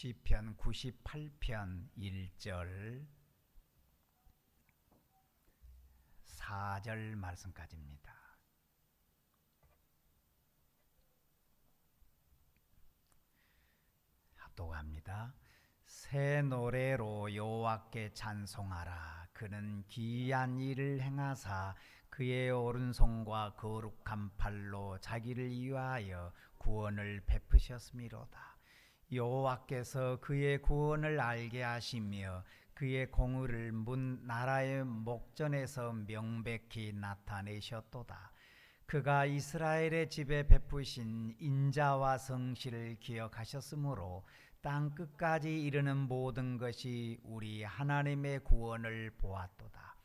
시편 98편 1절 4절 말씀까지입니다. 합독합니다. 새 노래로 여호와께 찬송하라. 그는 기이한 일을 행하사 그의 오른손과 거룩한 팔로 자기를 위하여 구원을 베푸셨음이로다. 여호와께서 그의 구원을 알게 하시며 그의 공의를 문 나라의 목전에서 명백히 나타내셨도다. 그가 이스라엘의 집에 베푸신 인자와 성실을 기억하셨으므로 땅 끝까지 이르는 모든 것이 우리 하나님의 구원을 보았도다.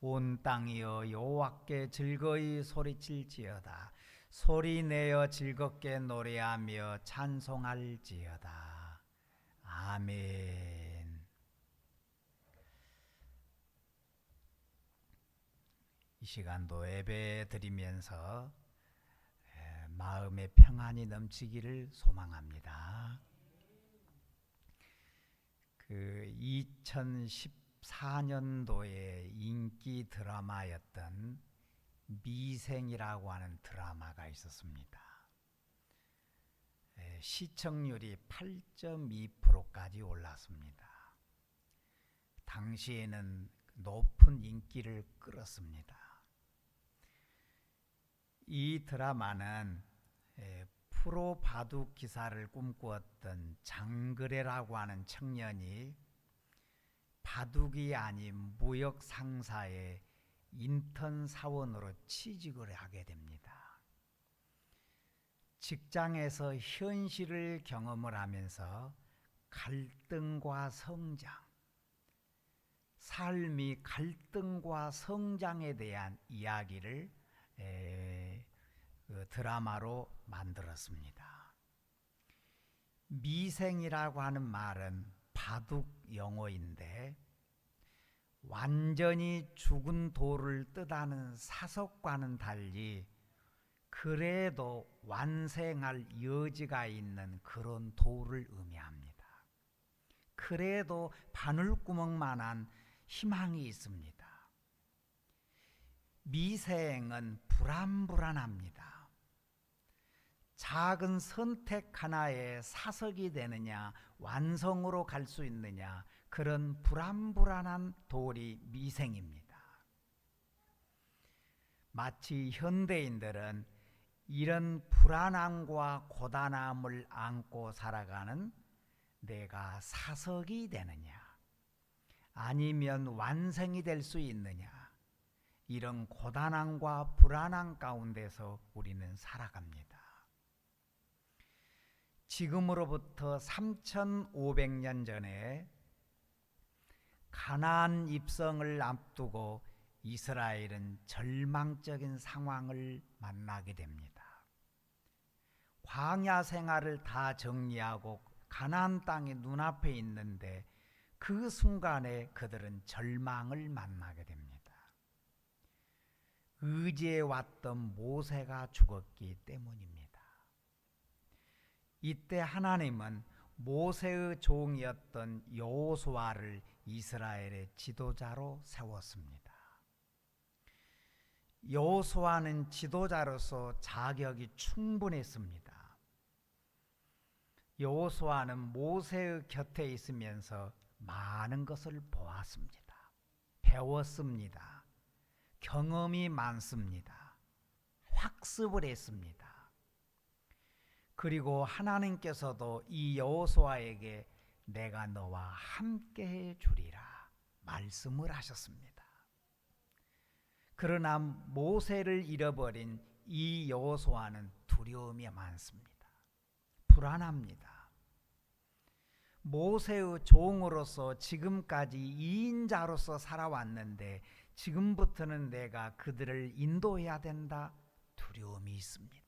온 땅이여 여호와께 즐거이 소리칠지어다. 소리 내어 즐겁게 노래하며 찬송할지어다. 아멘. 이 시간도 예배 드리면서 마음의 평안이 넘치기를 소망합니다. 그 2014년도에 인기 드라마였던 미생이라고 하는 드라마가 있었습니다. 시청률이 8.2%까지 올랐습니다. 당시에는 높은 인기를 끌었습니다. 이 드라마는 프로 바둑 기사를 꿈꾸었던 장그래라고 하는 청년이 바둑이 아닌 무역 상사의 인턴 사원으로 취직을 하게 됩니다. 직장에서 현실을 경험을 하면서 갈등과 성장, 삶이 갈등과 성장에 대한 이야기를 에, 그 드라마로 만들었습니다. 미생이라고 하는 말은 바둑 영어인데 완전히 죽은 돌을 뜻하는 사석과는 달리 그래도 완생할 여지가 있는 그런 돌을 의미합니다. 그래도 바늘구멍만한 희망이 있습니다. 미생은 불안불안합니다. 작은 선택 하나에 사석이 되느냐, 완성으로 갈 수 있느냐, 그런 불안불안한 돌이 미생입니다. 마치 현대인들은 이런 불안함과 고단함을 안고 살아가는 내가 사석이 되느냐, 아니면 완성이 될 수 있느냐, 이런 고단함과 불안함 가운데서 우리는 살아갑니다. 지금으로부터 3,500년 전에 가나안 입성을 앞두고 이스라엘은 절망적인 상황을 만나게 됩니다. 광야 생활을 다 정리하고 가나안 땅이 눈앞에 있는데 그 순간에 그들은 절망을 만나게 됩니다. 의지해 왔던 모세가 죽었기 때문입니다. 이때 하나님은 모세의 종이었던 여호수아를 이스라엘의 지도자로 세웠습니다. 여호수아는 지도자로서 자격이 충분했습니다. 여호수아는 모세의 곁에 있으면서 많은 것을 보았습니다. 배웠습니다. 경험이 많습니다. 학습을 했습니다. 그리고 하나님께서도 이 여호수아에게 내가 너와 함께 해 주리라 말씀을 하셨습니다. 그러나 모세를 잃어버린 이 여호수아는 두려움이 많습니다. 불안합니다. 모세의 종으로서 지금까지 이인자로서 살아왔는데 지금부터는 내가 그들을 인도해야 된다. 두려움이 있습니다.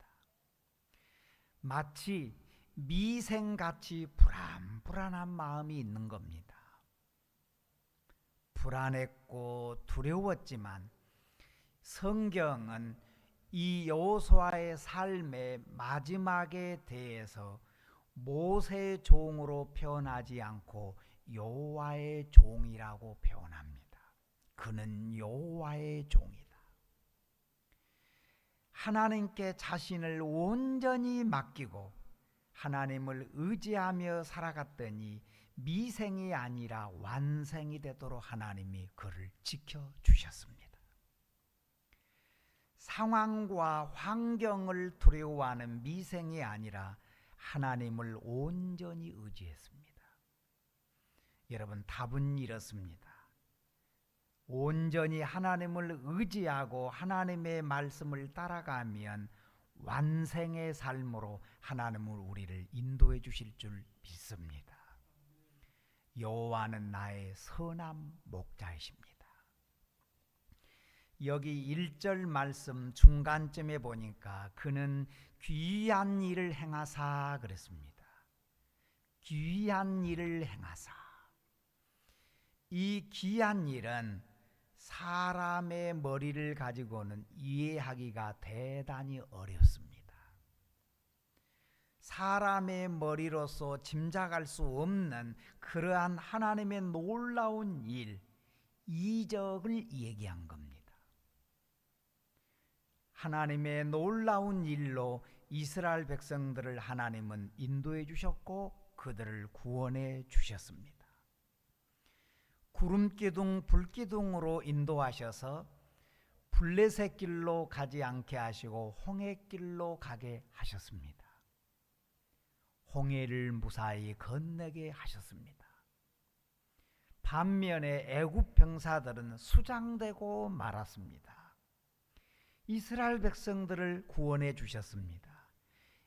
마치 미생같이 불안불안한 마음이 있는 겁니다. 불안했고 두려웠지만 성경은 이 여호수아의 삶의 마지막에 대해서 모세의 종으로 표현하지 않고 여호와의 종이라고 표현합니다. 그는 여호와의 종이다. 하나님께 자신을 온전히 맡기고 하나님을 의지하며 살아갔더니 미생이 아니라 완생이 되도록 하나님이 그를 지켜 주셨습니다. 상황과 환경을 두려워하는 미생이 아니라 하나님을 온전히 의지했습니다. 여러분 답은 이렇습니다. 온전히 하나님을 의지하고 하나님의 말씀을 따라가면 완생의 삶으로 하나님을 우리를 인도해 주실 줄 믿습니다. 여호와는 나의 선한 목자이십니다. 여기 1절 말씀 중간쯤에 보니까 그는 귀한 일을 행하사 그랬습니다. 귀한 일을 행하사. 이 귀한 일은 사람의 머리를 가지고는 이해하기가 대단히 어렵습니다. 사람의 머리로서 짐작할 수 없는 그러한 하나님의 놀라운 일, 이적을 얘기한 겁니다. 하나님의 놀라운 일로 이스라엘 백성들을 하나님은 인도해 주셨고 그들을 구원해 주셨습니다. 구름 기둥 불 기둥으로 인도하셔서 블레셋 길로 가지 않게 하시고 홍해 길로 가게 하셨습니다. 홍해를 무사히 건너게 하셨습니다. 반면에 애굽 병사들은 수장되고 말았습니다. 이스라엘 백성들을 구원해 주셨습니다.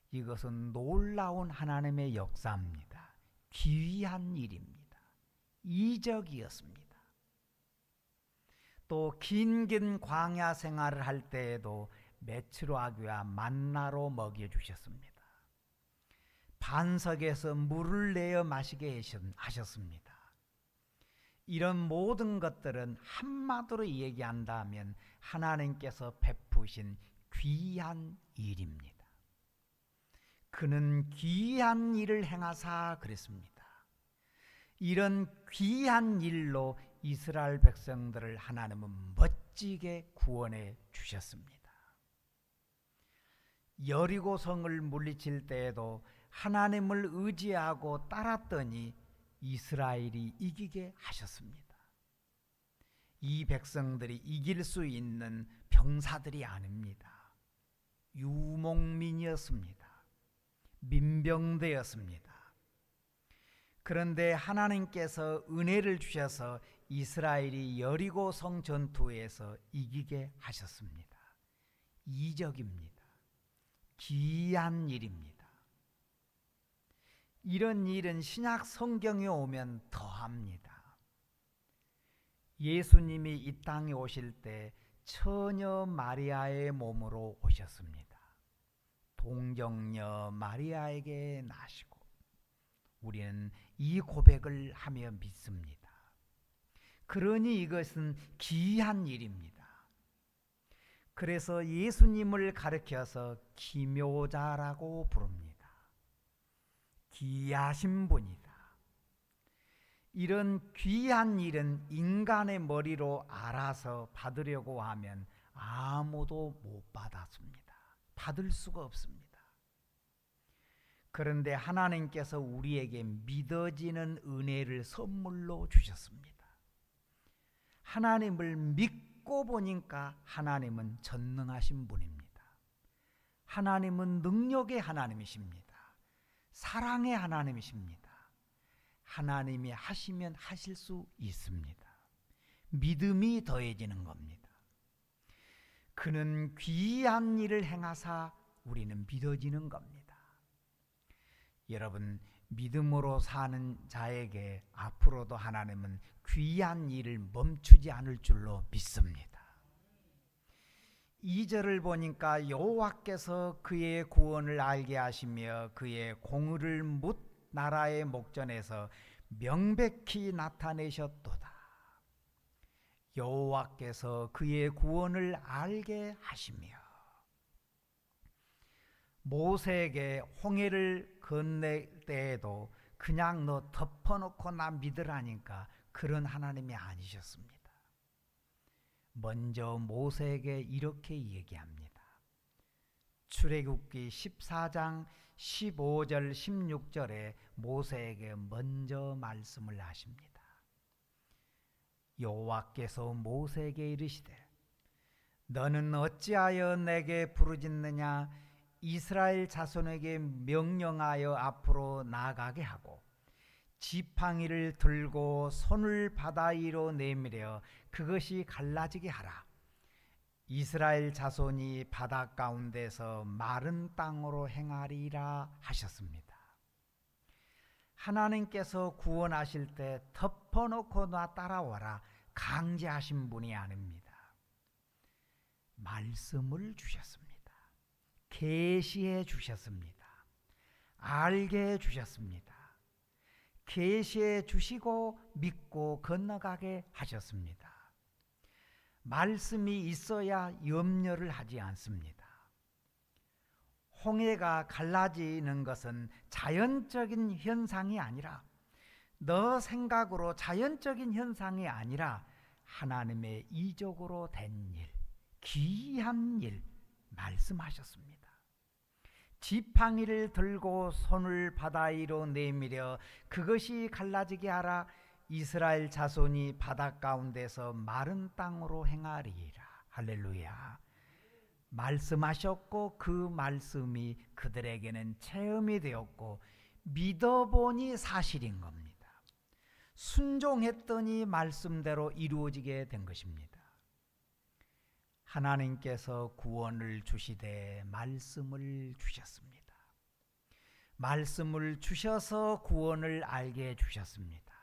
이것은 놀라운 하나님의 역사입니다. 귀한 일입니다. 이적이었습니다. 또 긴긴 광야 생활을 할 때에도 메추라기와 만나로 먹여 주셨습니다. 반석에서 물을 내어 마시게 하셨습니다. 이런 모든 것들은 한마디로 얘기한다면 하나님께서 베푸신 귀한 일입니다. 그는 귀한 일을 행하사 그랬습니다. 이런 귀한 일로 이스라엘 백성들을 하나님은 멋지게 구원해 주셨습니다. 여리고 성을 물리칠 때에도 하나님을 의지하고 따랐더니 이스라엘이 이기게 하셨습니다. 이 백성들이 이길 수 있는 병사들이 아닙니다. 유목민이었습니다. 민병대였습니다. 그런데 하나님께서 은혜를 주셔서 이스라엘이 여리고 성 전투에서 이기게 하셨습니다. 이적입니다. 귀한 일입니다. 이런 일은 신약 성경에 오면 더합니다. 예수님이 이 땅에 오실 때 처녀 마리아의 몸으로 오셨습니다. 동정녀 마리아에게 나시고 우리는 이 고백을 하며 믿습니다. 그러니 이것은 귀한 일입니다. 그래서 예수님을 가르켜서 기묘자라고 부릅니다. 귀하신 분이다. 이런 귀한 일은 인간의 머리로 알아서 받으려고 하면 아무도 못 받았습니다. 받을 수가 없습니다. 그런데 하나님께서 우리에게 믿어지는 은혜를 선물로 주셨습니다. 하나님을 믿고 보니까 하나님은 전능하신 분입니다. 하나님은 능력의 하나님이십니다. 사랑의 하나님이십니다. 하나님이 하시면 하실 수 있습니다. 믿음이 더해지는 겁니다. 그는 귀한 일을 행하사 우리는 믿어지는 겁니다. 여러분, 믿음으로 사는 자에게 앞으로도 하나님은 귀한 일을 멈추지 않을 줄로 믿습니다. 2절을 보니까 여호와께서 그의 구원을 알게 하시며 그의 공의를 묻 나라의 목전에서 명백히 나타내셨도다. 여호와께서 그의 구원을 알게 하시며 모세에게 홍해를 건넬 때에도 그냥 너 덮어놓고 나 믿으라니까 그런 하나님이 아니셨습니다. 먼저 모세에게 이렇게 얘기합니다. 출애굽기 14장 15절 16절에 모세에게 먼저 말씀을 하십니다. 여호와께서 모세에게 이르시되 너는 어찌하여 내게 부르짖느냐 이스라엘 자손에게 명령하여 앞으로 나아가게 하고 지팡이를 들고 손을 바다 위로 내밀어 그것이 갈라지게 하라. 이스라엘 자손이 바다 가운데서 마른 땅으로 행하리라 하셨습니다. 하나님께서 구원하실 때 덮어놓고 나 따라와라 강제하신 분이 아닙니다. 말씀을 주셨습니다. 계시해 주셨습니다. 알게 해 주셨습니다. 계시해 주시고 믿고 건너가게 하셨습니다. 말씀이 있어야 염려를 하지 않습니다. 홍해가 갈라지는 것은 자연적인 현상이 아니라 너 생각으로 자연적인 현상이 아니라 하나님의 이적으로 된 일, 귀한 일 말씀하셨습니다. 지팡이를 들고 손을 바다 위로 내밀어 그것이 갈라지게 하라. 이스라엘 자손이 바다 가운데서 마른 땅으로 행하리라. 할렐루야. 말씀하셨고 그 말씀이 그들에게는 체험이 되었고 믿어보니 사실인 겁니다. 순종했더니 말씀대로 이루어지게 된 것입니다 하나님께서 구원을 주시되 말씀을 주셨습니다. 말씀을 주셔서 구원을 알게 해 주셨습니다.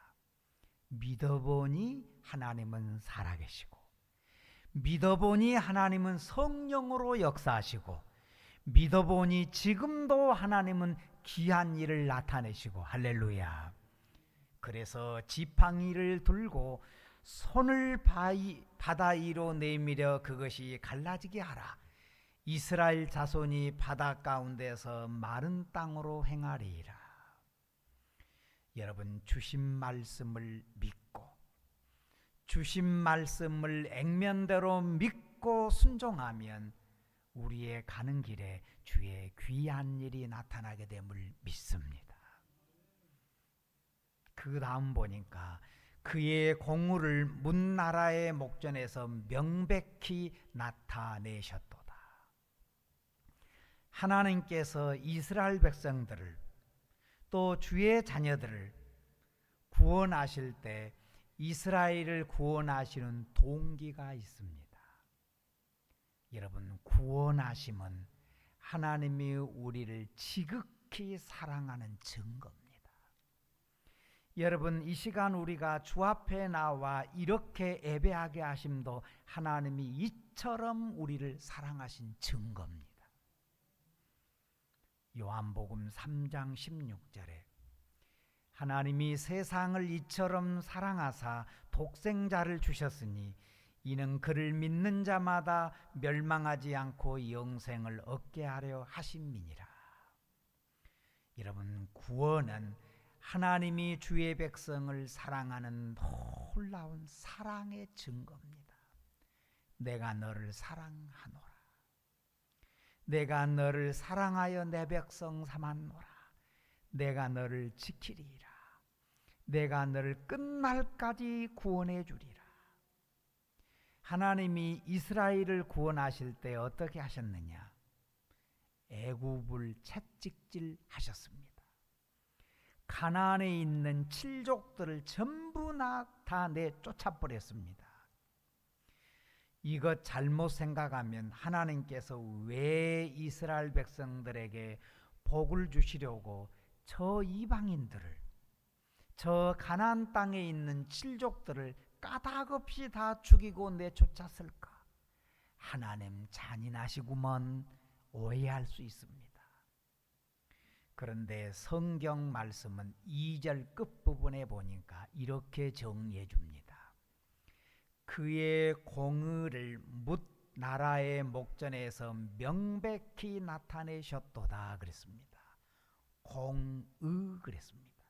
믿어보니 하나님은 살아계시고, 믿어보니 하나님은 성령으로 역사하시고, 믿어보니 지금도 하나님은 귀한 일을 나타내시고, 할렐루야. 그래서 지팡이를 들고 손을 바이, 바다 위로 내밀어 그것이 갈라지게 하라. 이스라엘 자손이 바다 가운데서 마른 땅으로 행하리라. 여러분 주신 말씀을 믿고 주신 말씀을 액면대로 믿고 순종하면 우리의 가는 길에 주의 귀한 일이 나타나게 됨을 믿습니다. 그 다음 보니까 그의 공우를 문나라의 목전에서 명백히 나타내셨도다. 하나님께서 이스라엘 백성들을 또 주의 자녀들을 구원하실 때 이스라엘을 구원하시는 동기가 있습니다. 여러분, 구원하심은 하나님이 우리를 지극히 사랑하는 증거입니다. 여러분 이 시간 우리가 주 앞에 나와 이렇게 예배하게 하심도 하나님이 이처럼 우리를 사랑하신 증거입니다. 요한복음 3장 16절에 하나님이 세상을 이처럼 사랑하사 독생자를 주셨으니 이는 그를 믿는 자마다 멸망하지 않고 영생을 얻게 하려 하심이니라. 여러분 구원은 하나님이 주의 백성을 사랑하는 놀라운 사랑의 증거입니다. 내가 너를 사랑하노라. 내가 너를 사랑하여 내 백성 삼았노라. 내가 너를 지키리라. 내가 너를 끝날까지 구원해 주리라. 하나님이 이스라엘을 구원하실 때 어떻게 하셨느냐? 애굽을 채찍질 하셨습니다. 가나안에 있는 칠족들을 전부 다 내쫓아 버렸습니다. 이것 잘못 생각하면 하나님께서 왜 이스라엘 백성들에게 복을 주시려고 저 이방인들을 저 가나안 땅에 있는 칠족들을 까닭없이 다 죽이고 내쫓았을까? 하나님 잔인하시구먼 오해할 수 있습니다. 그런데 성경 말씀은 2절 끝부분에 보니까 이렇게 정리해 줍니다. 그의 공의를 묻 나라의 목전에서 명백히 나타내셨도다 그랬습니다. 공의 그랬습니다.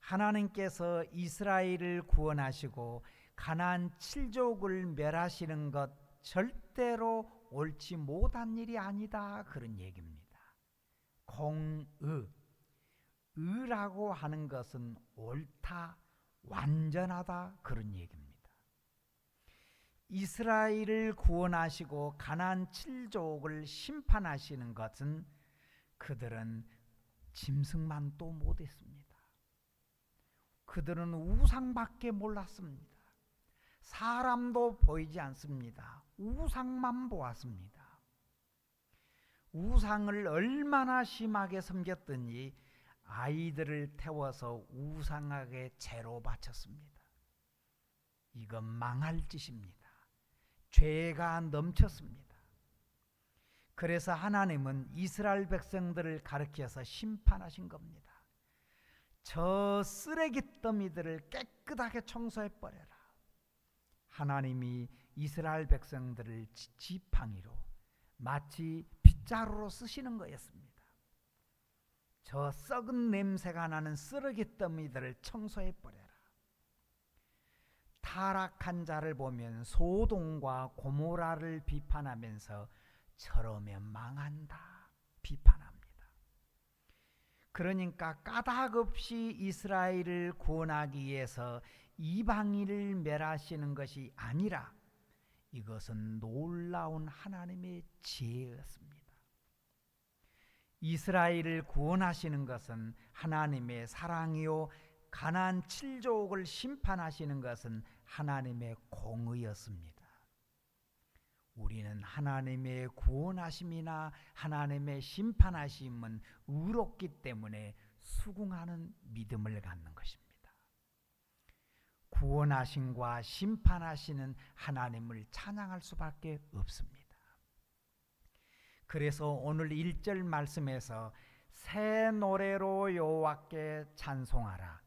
하나님께서 이스라엘을 구원하시고 가나안 칠족을 멸하시는 것 절대로 옳지 못한 일이 아니다 그런 얘기입니다. 공의 의라고 하는 것은 옳다 완전하다 그런 얘기입니다. 이스라엘을 구원하시고 가나안 칠족을 심판하시는 것은 그들은 짐승만 또 못했습니다. 그들은 우상밖에 몰랐습니다. 사람도 보이지 않습니다. 우상만 보았습니다. 우상을 얼마나 심하게 섬겼더니 아이들을 태워서 우상하게 죄로 바쳤습니다. 이건 망할 짓입니다. 죄가 넘쳤습니다. 그래서 하나님은 이스라엘 백성들을 가르켜서 심판하신 겁니다. 저 쓰레기 더미들을 깨끗하게 청소해 버려라. 하나님이 이스라엘 백성들을 지팡이로 마치 빗 자루로 쓰시는 거였습니다. 저 썩은 냄새가 나는 쓰레기 더미들을 청소해 버려라. 타락한 자를 보면 소동과 고모라를 비판하면서 저러면 망한다 비판합니다. 그러니까 까닭 없이 이스라엘을 구원하기 위해서 이방인을 멸하시는 것이 아니라 이것은 놀라운 하나님의 지혜였습니다. 이스라엘을 구원하시는 것은 하나님의 사랑이요 가난 칠족을 심판하시는 것은 하나님의 공의였습니다. 우리는 하나님의 구원하심이나 하나님의 심판하심은 의롭기 때문에 수긍하는 믿음을 갖는 것입니다. 구원하심과 심판하시는 하나님을 찬양할 수밖에 없습니다. 그래서 오늘 1절 말씀에서 새 노래로 여호와께 찬송하라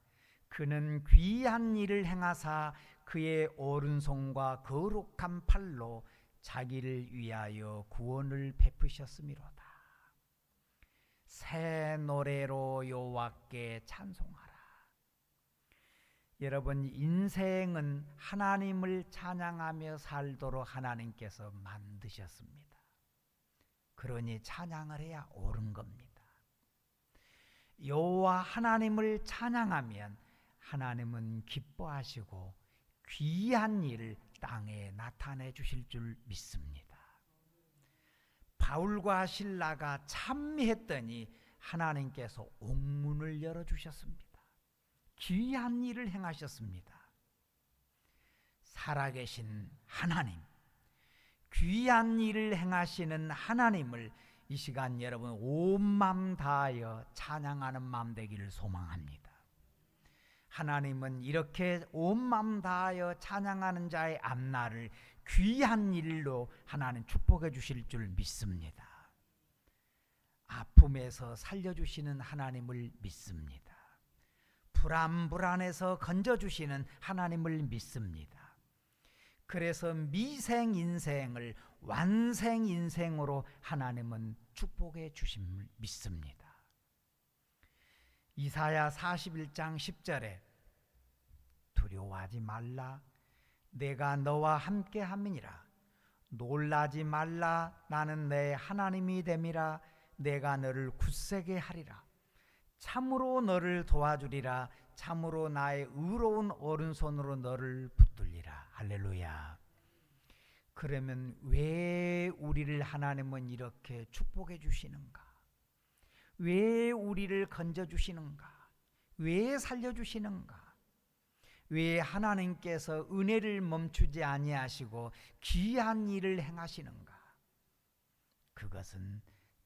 그는 귀한 일을 행하사 그의 오른손과 거룩한 팔로 자기를 위하여 구원을 베푸셨음이로다. 새 노래로 여호와께 찬송하라. 여러분 인생은 하나님을 찬양하며 살도록 하나님께서 만드셨습니다. 그러니 찬양을 해야 옳은 겁니다. 여호와 하나님을 찬양하면 하나님은 기뻐하시고 귀한 일을 땅에 나타내 주실 줄 믿습니다. 바울과 신라가 참미했더니 하나님께서 옥문을 열어 주셨습니다. 귀한 일을 행하셨습니다. 살아계신 하나님, 귀한 일을 행하시는 하나님을 이 시간 여러분 온 마음 다하여 찬양하는 마음 되기를 소망합니다. 하나님은 이렇게 온 마음 다하여 찬양하는 자의 앞날을 귀한 일로 하나님 축복해 주실 줄 믿습니다. 아픔에서 살려주시는 하나님을 믿습니다. 불안 불안해서 건져주시는 하나님을 믿습니다. 그래서 미생 인생을 완생 인생으로 하나님은 축복해 주심을 믿습니다. 이사야 41장 10절에 두려워하지 말라. 내가 너와 함께 함이니라. 놀라지 말라. 나는 내 하나님이 됨이라. 내가 너를 굳세게 하리라. 참으로 너를 도와주리라. 참으로 나의 의로운 오른손으로 너를 붙들리라 할렐루야. 그러면 왜 우리를 하나님은 이렇게 축복해 주시는가? 왜 우리를 건져 주시는가? 왜 살려 주시는가? 왜 하나님께서 은혜를 멈추지 아니하시고 귀한 일을 행하시는가? 그것은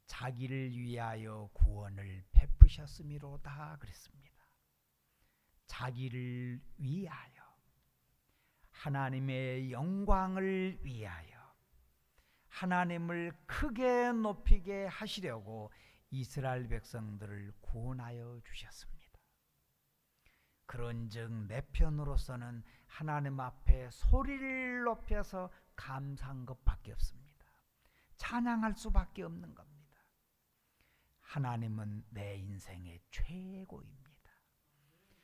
자기를 위하여 구원을 베푸셨음이로다 그랬습니다. 자기를 위하여 하나님의 영광을 위하여 하나님을 크게 높이게 하시려고 이스라엘 백성들을 구원하여 주셨습니다. 그런즉 내 편으로서는 하나님 앞에 소리를 높여서 감사한 것밖에 없습니다. 찬양할 수밖에 없는 겁니다. 하나님은 내 인생의 최고입니다.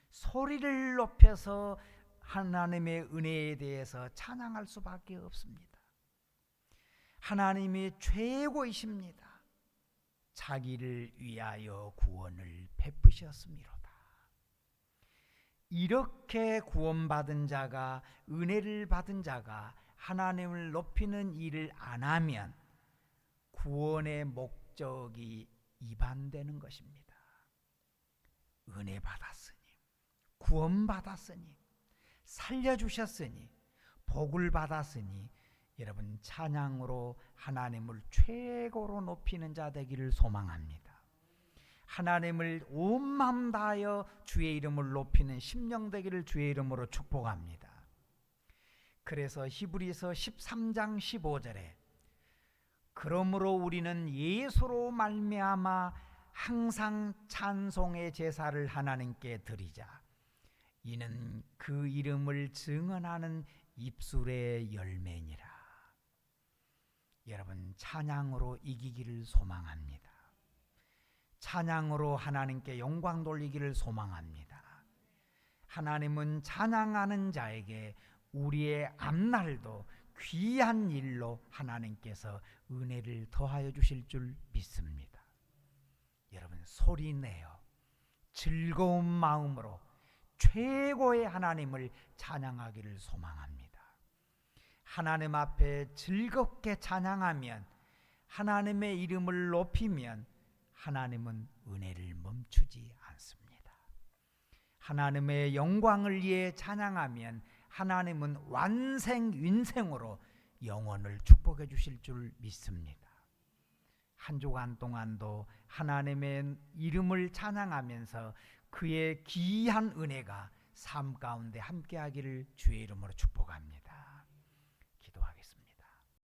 소리를 높여서 하나님의 은혜에 대해서 찬양할 수밖에 없습니다. 하나님이 최고이십니다. 자기를 위하여 구원을 베푸셨음이로다. 이렇게 구원받은 자가 은혜를 받은 자가 하나님을 높이는 일을 안 하면 구원의 목적이 이반되는 것입니다. 은혜 받았으니 구원 받았으니 살려주셨으니 복을 받았으니 여러분 찬양으로 하나님을 최고로 높이는 자 되기를 소망합니다. 하나님을 온 마음 다하여 주의 이름을 높이는 심령 되기를 주의 이름으로 축복합니다. 그래서 히브리서 13장 15절에 그러므로 우리는 예수로 말미암아 항상 찬송의 제사를 하나님께 드리자. 이는 그 이름을 증언하는 입술의 열매니라. 여러분 찬양으로 이기기를 소망합니다. 찬양으로 하나님께 영광 돌리기를 소망합니다. 하나님은 찬양하는 자에게 우리의 앞날도 귀한 일로 하나님께서 은혜를 더하여 주실 줄 믿습니다. 여러분 소리 내어 즐거운 마음으로 최고의 하나님을 찬양하기를 소망합니다. 하나님 앞에 즐겁게 찬양하면 하나님의 이름을 높이면 하나님은 은혜를 멈추지 않습니다. 하나님의 영광을 위해 찬양하면 하나님은 완생 윤생으로 영혼을 축복해 주실 줄 믿습니다. 한 주간 동안도 하나님의 이름을 찬양하면서 그의 기이한 은혜가 삶 가운데 함께하기를 주의 이름으로 축복합니다.